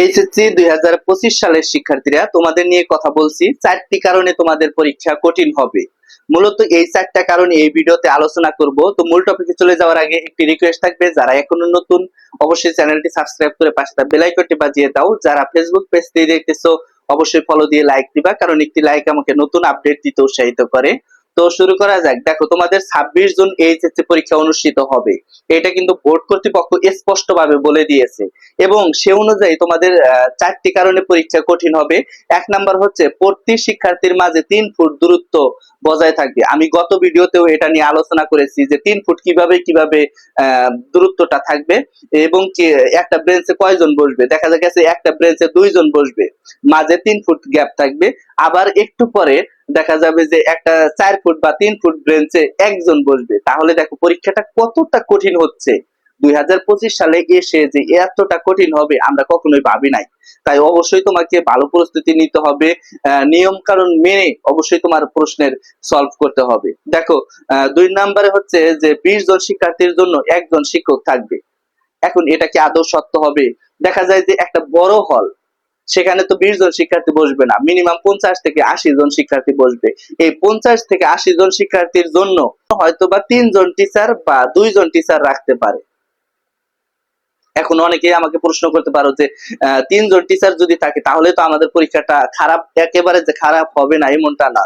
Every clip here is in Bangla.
এইচএসসি দুই হাজার পঁচিশ সালের শিক্ষার্থীরা তোমাদের নিয়ে কথা বলছি। চারটি কারণে তোমাদের পরীক্ষা কঠিন হবে। মূলত এই চারটা এই ভিডিওতে আলোচনা করব। তো মূল টপিকে চলে যাওয়ার আগে একটি রিকোয়েস্ট থাকবে। যারা এখনও নতুন, অবশ্যই চ্যানেলটি সাবস্ক্রাইব করে পাশে বেল আইকনটি বাজিয়ে দাও। যারা ফেসবুক পেজ দিয়ে দেখতেছো, অবশ্যই ফলো দিয়ে লাইক দিবা। কারণ একটি লাইক আমাকে নতুন আপডেট দিতে উৎসাহিত করে। তো শুরু করা যাক। দেখো, তোমাদের ছাব্বিশ জুন এইচএসসি পরীক্ষা অনুষ্ঠিত হবে। এটা কিন্তু বোর্ড কর্তৃপক্ষ স্পষ্ট ভাবে বলে দিয়েছে। এবং সে অনুযায়ী তোমাদের চারটি কারণে পরীক্ষা কঠিন হবে। এক নাম্বার হচ্ছে প্রতি শিক্ষার্থীর মাঝে তিন ফুট দূরত্ব বজায় থাকবে। আমি গত ভিডিওতেও এটা নিয়ে আলোচনা করেছি যে তিন ফুট কীভাবে কীভাবে দূরত্বটা থাকবে। এবং একটা ব্রেঞ্চে কয়জন বসবে? দেখা গেছে একটা ব্রেঞ্চে দুইজন বসবে। মাঝে তিন ফুট গ্যাপ থাকবে। আবার একটু পরে দেখা যাবে যে একটা চার ফুট বা তিন ফুট ব্রেঞ্চে একজন বসবে। তাহলে দেখো পরীক্ষাটা কতটা কঠিন হচ্ছে। দুই হাজার পঁচিশ সালে এসে যে এতটা কঠিন হবে আমরা কখনোই ভাবি নাই। তাই অবশ্যই তোমাকে ভালো প্রস্তুতি নিতে হবে নিয়ম কারণ মেনে অবশ্যই তোমার প্রশ্নের সলভ করতে হবে। দেখো দুই নম্বরে হচ্ছে যে বিশ জন শিক্ষার্থীর জন্য একজন শিক্ষক থাকবে। এখন এটা কি আদৌ সত্য হবে? দেখা যায় যে একটা বড় হল সেখানে তো বিশ জন শিক্ষার্থী বসবে না। মিনিমাম পঞ্চাশ থেকে আশি জন শিক্ষার্থী বসবে। এই পঞ্চাশ থেকে আশি জন শিক্ষার্থীর জন্য হয়তো বা তিনজন টিচার বা দুইজন টিচার রাখতে পারে। এখন অনেকেই আমাকে প্রশ্ন করতে পারো যে তিনজন টিচার যদি থাকে, তাহলে তো আমাদের পরীক্ষাটা খারাপ, একেবারে যে খারাপ হবে না, এমনটা না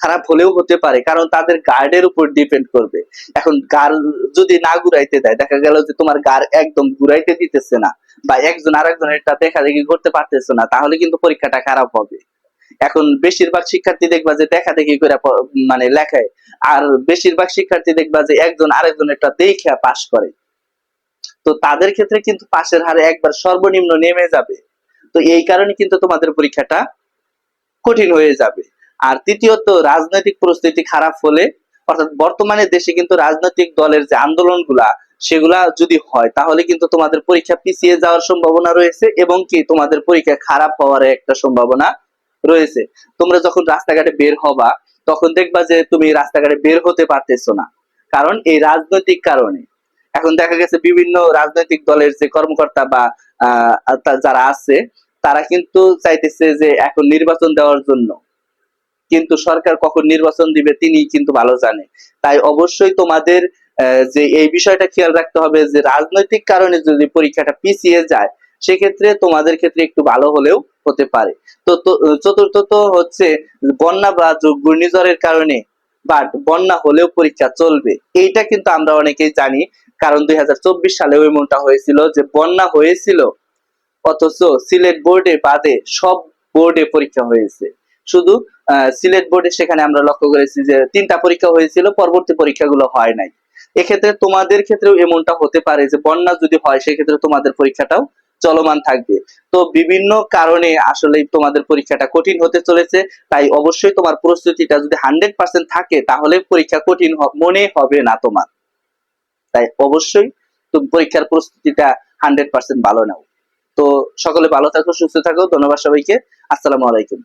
খারাপ হলেও হতে পারে, কারণ তাদের গার্ডের উপর ডিপেন্ড করবে। এখন গার যদি না ঘুরাইতে দেয়, দেখা গেল যে তোমার গার একদম ঘুরাইতে দিতেছে না বা একজন আরেকজনেরটা দেখা দেখি করতে পারতেছে না, তাহলে কিন্তু পরীক্ষাটা খারাপ হবে। এখন বেশিরভাগ শিক্ষার্থী দেখবা যে দেখা দেখি করে মানে লেখায়, আর বেশিরভাগ শিক্ষার্থী দেখবা যে একজন আরেকজনেরটা দেখে পাশ করে। তো তাদের ক্ষেত্রে কিন্তু পাশের হারে একবার সর্বনিম্ন নেমে যাবে। তো এই কারণে কিন্তু তোমাদের পরীক্ষাটা কঠিন হয়ে যাবে। আর তৃতীয়ত, রাজনৈতিক পরিস্থিতি খারাপ হলে, অর্থাৎ বর্তমানে দেশে কিন্তু রাজনৈতিক দলের যে আন্দোলনগুলা, সেগুলা যদি হয়, তাহলে কিন্তু তোমাদের পরীক্ষা পিছিয়ে যাওয়ার সম্ভাবনা রয়েছে এবং কি তোমাদের পরীক্ষা খারাপ হওয়ার একটা সম্ভাবনা রয়েছে। তোমরা যখন রাস্তাঘাটে বের হবা, তখন দেখবা যে তুমি রাস্তাঘাটে বের হতে পারতেছো না। কারণ এই রাজনৈতিক কারণে। এখন দেখা গেছে বিভিন্ন রাজনৈতিক দলের যে কর্মকর্তা বা যারা আছে, তারা কিন্তু চাইতেছে যে এখন নির্বাচন দেওয়ার জন্য। কিন্তু সরকার কখন নির্বাচন দিবে তিনি কিন্তু ভালো জানে। তাই অবশ্যই তোমাদের যে এই বিষয়টা খেয়াল রাখতে হবে যে রাজনৈতিক কারণে যদি পরীক্ষাটা পিছিয়ে যায়, সেক্ষেত্রে তোমাদের ক্ষেত্রে একটু ভালো হলেও হতে পারে। তো, তো- চতুর্থত হচ্ছে বন্যা বা ঘূর্ণিঝড়ের কারণে, বাট বন্যা হলেও পরীক্ষা চলবে। এইটা কিন্তু আমরা অনেকেই জানি, কারণ দুই হাজার চব্বিশ সালে এমনটা হয়েছিল যে বন্যা হয়েছিল, অথচ সিলেট বোর্ডে বাদে সব বোর্ডে পরীক্ষা হয়েছে। শুধু সিলেট বোর্ডে সেখানে আমরা লক্ষ্য করেছি যে তিনটা পরীক্ষা হয়েছিল, পরবর্তী পরীক্ষাগুলো হয় নাই। এক্ষেত্রে তোমাদের ক্ষেত্রেও এমনটা হতে পারে যে বন্যা যদি হয়, সেক্ষেত্রে তোমাদের পরীক্ষাটাও চলমান থাকবে। তো বিভিন্ন কারণে আসলে তোমাদের পরীক্ষাটা কঠিন হতে চলেছে, তাই অবশ্যই তোমার প্রস্তুতিটা যদি হান্ড্রেড পার্সেন্ট থাকে, তাহলে পরীক্ষা কঠিন মনে হবে না তোমার। তাই অবশ্যই তুমি পরীক্ষার প্রস্তুতিটা হান্ড্রেড পার্সেন্ট ভালো নাও। তো সকলে ভালো থাকো, সুস্থ থাকো, ধন্যবাদ সবাইকে। আসসালামু আলাইকুম।